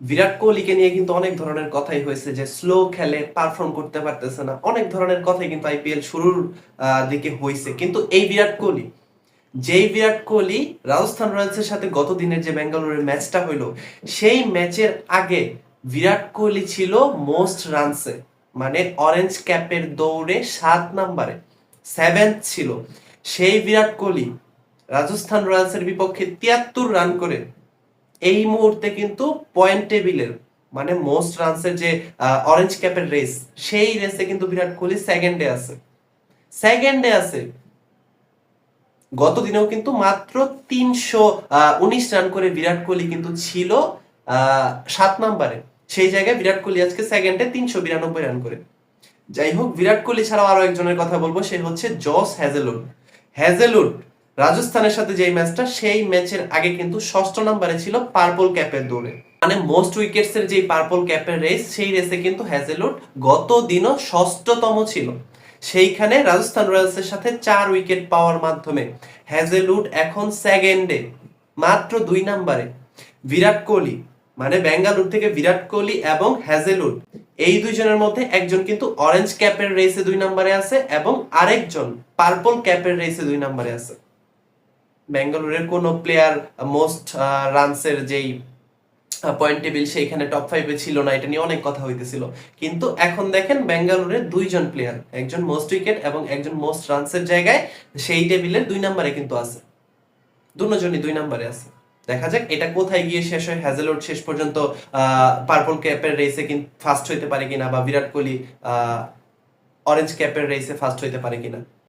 বিরাট কোহলিকে নিয়ে কিন্তু অনেক ধরনের কথাই হয়েছে যে স্লো খেলে পারফর্ম করতে পারতেছে না। অনেক ধরনের কথাই কিন্তু আইপিএল শুরুর দিকে হয়েছে কিন্তু এই বিরাট কোহলি, যেই বিরাট কোহলি রাজস্থান রয়্যালসের সাথে গত দিনের যে বেঙ্গালুরুর ম্যাচটা হইল, সেই ম্যাচের আগে বিরাট কোহলি ছিল মোস্ট রানসে মানে অরেঞ্জ ক্যাপের দৌড়ে সাত নাম্বারে সেভেন্থ ছিল। সেই বিরাট কোহলি রাজস্থান রয়্যালসের বিপক্ষে তিয়াত্তর রান করে এই মুহূর্তে কিন্তু পয়েন্ট টেবিলের মানে মোস্ট রানসের যে অরেঞ্জ ক্যাপের রেস সেই রেসে কিন্তু বিরাট কোহলি সেকেন্ডে আছে। সেকেন্ডে আছে। গত দিনেও কিন্তু মাত্র তিনশো উনিশ রান করে বিরাট কোহলি কিন্তু ছিল সাত নম্বরে। সেই জায়গায় বিরাট কোহলি আজকে সেকেন্ডে তিনশো বিরানব্বই রান করে। যাই হোক, বিরাট কোহলি ছাড়াও আরও একজনের কথা বলব, সে হচ্ছে জস হ্যাজেলুড হ্যাজেলুড রাজস্থানের সাথে যেই ম্যাচটা, সেই ম্যাচের আগে কিন্তু ষষ্ঠ নম্বরে ছিল পার্পল ক্যাপের দৌড়ে। মানে মোস্ট উইকেটস এর যে পার্পল ক্যাপের রেস সেই রেসে কিন্তু হ্যাজেলুড গত দিনও ষষ্ঠতম ছিল। সেইখানে রাজস্থান রয়্যালসের সাথে চার উইকেট পাওয়ার মাধ্যমে হ্যাজেলুড এখন সেকেন্ডে মাত্র দুই নম্বরে। বিরাট কোহলি মানে বেঙ্গালুরু থেকে বিরাট কোহলি এবং হ্যাজেলুড এই দুইজনের মধ্যে একজন কিন্তু অরেঞ্জ ক্যাপের রেসে দুই নম্বরে আছে এবং আরেকজন পার্পল ক্যাপের রেসে দুই নম্বরে আছে। বেঙ্গালুরের কোন প্লেয়ার মোস্ট রানসের যেই পয়েন্ট টেবিল সেইখানে টপ ফাইভে ছিল না, এটা নিয়ে অনেক কথা হইতেছিল। কিন্তু এখন দেখেন বেঙ্গালুরের দুইজন প্লেয়ার একজন মোস্ট উইকেট এবং একজন মোস্ট রানসের জায়গায় সেই টেবিলের দুই নম্বরে কিন্তু আছে। দুজনই দুই নম্বরে আছে। দেখা যাক এটা কোথায় গিয়ে শেষ হয়। হ্যাজেলউড শেষ পর্যন্ত পার্পল ক্যাপের রেসে কিন্তু ফার্স্ট হইতে পারে কিনা বা বিরাট কোহলি অরেঞ্জ ক্যাপের রেসে ফার্স্ট হইতে পারে কিনা।